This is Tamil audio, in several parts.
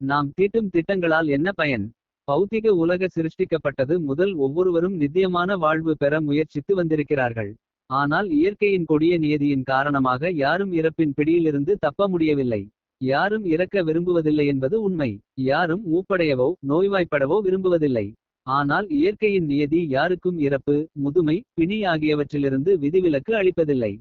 நாம் தீட்டும் திட்டங்களால் என்ன பயன் பௌத்திக உலக சிருஷ்டிக்கப்பட்டது முதல் ஒவ்வொருவரும் நித்தியமான வாழ்வு பெற முயற்சித்து வந்திருக்கிறார்கள். ஆனால் இயற்கையின் கொடிய நியதியின் காரணமாக யாரும் இறப்பின் பிடியிலிருந்து தப்ப முடியவில்லை. யாரும் இறக்க விரும்புவதில்லை என்பது உண்மை. யாரும் மூப்படையவோ நோய்வாய்ப்படவோ விரும்புவதில்லை. ஆனால் இயற்கையின் நியதி யாருக்கும் இறப்பு முதுமை பிணி ஆகியவற்றிலிருந்து விதிவிலக்கு அளிப்பதில்லை.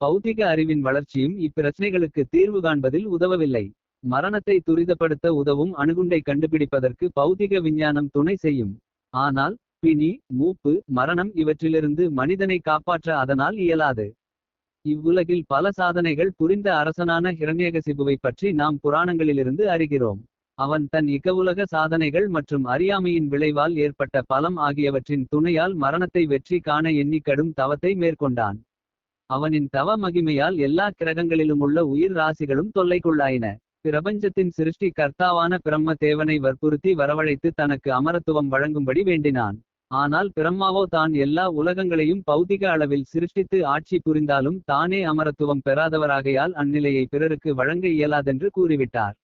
பௌத்திக அறிவின் வளர்ச்சியும் இப்பிரச்சனைகளுக்கு தீர்வு காண்பதில் உதவவில்லை. மரணத்தை துரிதப்படுத்த உதவும் அணுகுண்டை கண்டுபிடிப்பதற்கு பௌதிக விஞ்ஞானம் துணை செய்யும். ஆனால் பிணி மூப்பு மரணம் இவற்றிலிருந்து மனிதனை காப்பாற்ற அதனால் இயலாது. இவ்வுலகில் பல சாதனைகள் புரிந்த அரசனான ஹிரண்யகசிபுவை பற்றி நாம் புராணங்களிலிருந்து அறிகிறோம். அவன் தன் இகவுலக சாதனைகள் மற்றும் அறியாமையின் விளைவால் ஏற்பட்ட பலம் ஆகியவற்றின் துணையால் மரணத்தை வெற்றி காண எண்ணி கடும் தவத்தை மேற்கொண்டான். அவனின் தவ மகிமையால் எல்லா கிரகங்களிலும் உள்ள உயிர் ராசிகளும் தொல்லைக்குள்ளாயின. பிரபஞ்சத்தின் சிருஷ்டி கர்த்தாவான பிரம்ம தேவனை வற்புறுத்தி வரவழைத்து தனக்கு அமரத்துவம் வழங்கும்படி வேண்டினான். ஆனால் பிரம்மாவோ தான் எல்லா உலகங்களையும் பௌதிக அளவில் சிருஷ்டித்து ஆட்சி புரிந்தாலும் தானே அமரத்துவம் பெறாதவராகையால் அந்நிலையை பிறருக்கு வழங்க இயலாதென்று கூறிவிட்டார்.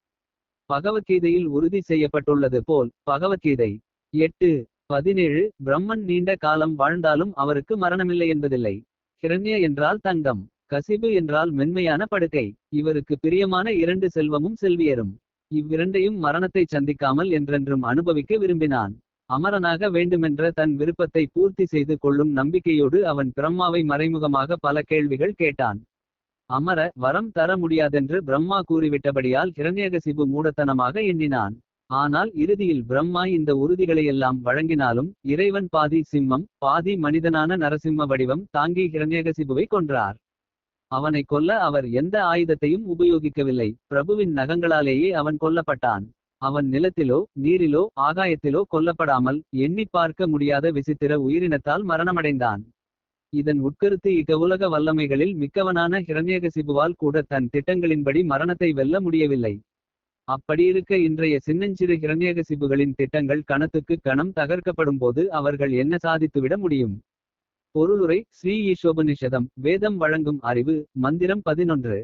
பகவத்கீதையில் உறுதி செய்யப்பட்டுள்ளது போல் பகவத்கீதை எட்டு பதினேழு பிரம்மன் நீண்ட காலம் வாழ்ந்தாலும் அவருக்கு மரணமில்லை என்பதில்லை. கிரண்ய என்றால் தங்கம் கசிபு என்றால் மென்மையான படுக்கை. இவருக்கு பிரியமான இரண்டு செல்வமும் செல்வியரும். இவ்விரண்டையும் மரணத்தை சந்திக்காமல் என்றென்றும் அனுபவிக்க விரும்பினான். அமரனாக வேண்டுமென்ற தன் விருப்பத்தை பூர்த்தி செய்து கொள்ளும் நம்பிக்கையோடு அவன் பிரம்மாவை மறைமுகமாக பல கேள்விகள் கேட்டான். அமர வரம் தர முடியாதென்று பிரம்மா கூறிவிட்டபடியால் ஹிரண்யகசிபு மூடத்தனமாக எண்ணினான். ஆனால் இறுதியில் பிரம்மா இந்த உறுதிகளையெல்லாம் வழங்கினாலும் இறைவன் பாதி சிம்மம் பாதி மனிதனான நரசிம்ம வடிவம் தாங்கி ஹிரண்யகசிபுவை கொன்றார். அவனை கொல்ல அவர் எந்த ஆயுதத்தையும் உபயோகிக்கவில்லை. பிரபுவின் நகங்களாலேயே அவன் கொல்லப்பட்டான். அவன் நிலத்திலோ நீரிலோ ஆகாயத்திலோ கொல்லப்படாமல் எண்ணி பார்க்க முடியாத விசித்திர உயிரினத்தால் மரணமடைந்தான். இதன் உட்கருத்து இகவுலக வல்லமைகளில் மிக்கவனான ஹிரண்யகசிபுவால் கூட தன் திட்டங்களின்படி மரணத்தை வெல்ல முடியவில்லை. அப்படியிருக்க இன்றைய சின்னஞ்சிறு ஹிரண்யகசிபுகளின் திட்டங்கள் கணத்துக்கு கணம் தகர்க்கப்படும் போது அவர்கள் என்ன சாதித்துவிட முடியும். பொருளுரை ஸ்ரீ ஈசோபனிஷதம் வேதம் வழங்கும் அறிவு மந்திரம் பதினொன்று.